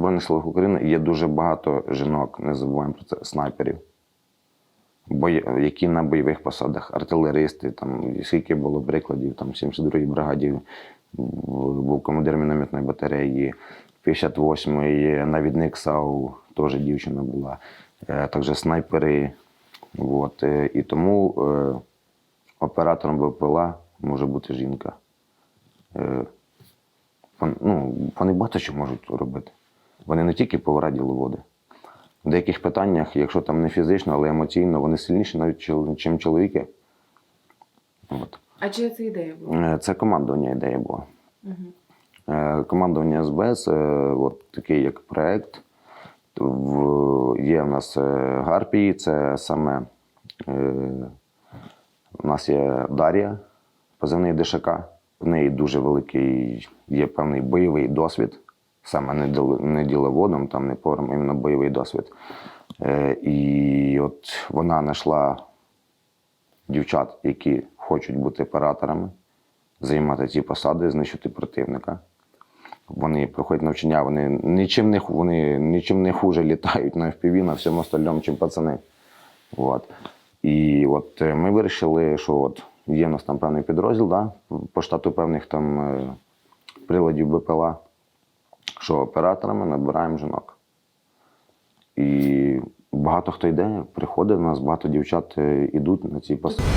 Збройних силах України є дуже багато жінок, не забуваємо про це, снайперів, які на бойових посадах, артилеристи, там, скільки було прикладів, там, 72-й бригаді був командир мінометної батареї, 58-й навідник САУ, теж дівчина була, е, також снайпери. От, е, і тому е, оператором БПЛА може бути жінка. Ну, вони багато що можуть робити. Вони не тільки повара діловоди. В деяких питаннях, якщо там не фізично, але емоційно, вони сильніші навіть, чим чоловіки. От. А чия це ідея була? Е, Це командування ідея була. Угу. Командування СБС, е, от такий як проект. В- Є в нас Гарпії, це саме у нас є Дар'я, позивний ДШК. В неї дуже великий є певний бойовий досвід, саме не, діл- не діловодом, там не пором, іменно бойовий досвід. Е, І от вона знайшла дівчат, які хочуть бути операторами, займати ці посади, знищити противника. Вони проходять навчання, вони нічим не, вони нічим не хуже літають на FPV, на всьому остальному, чим пацани. От. І от е, ми вирішили, що от є в нас там певний підрозділ, да, по штату певних там е, приладів БПЛА, що операторами набираємо жінок. І багато хто йде, приходить у нас, багато дівчат йдуть ідуть на ці посади.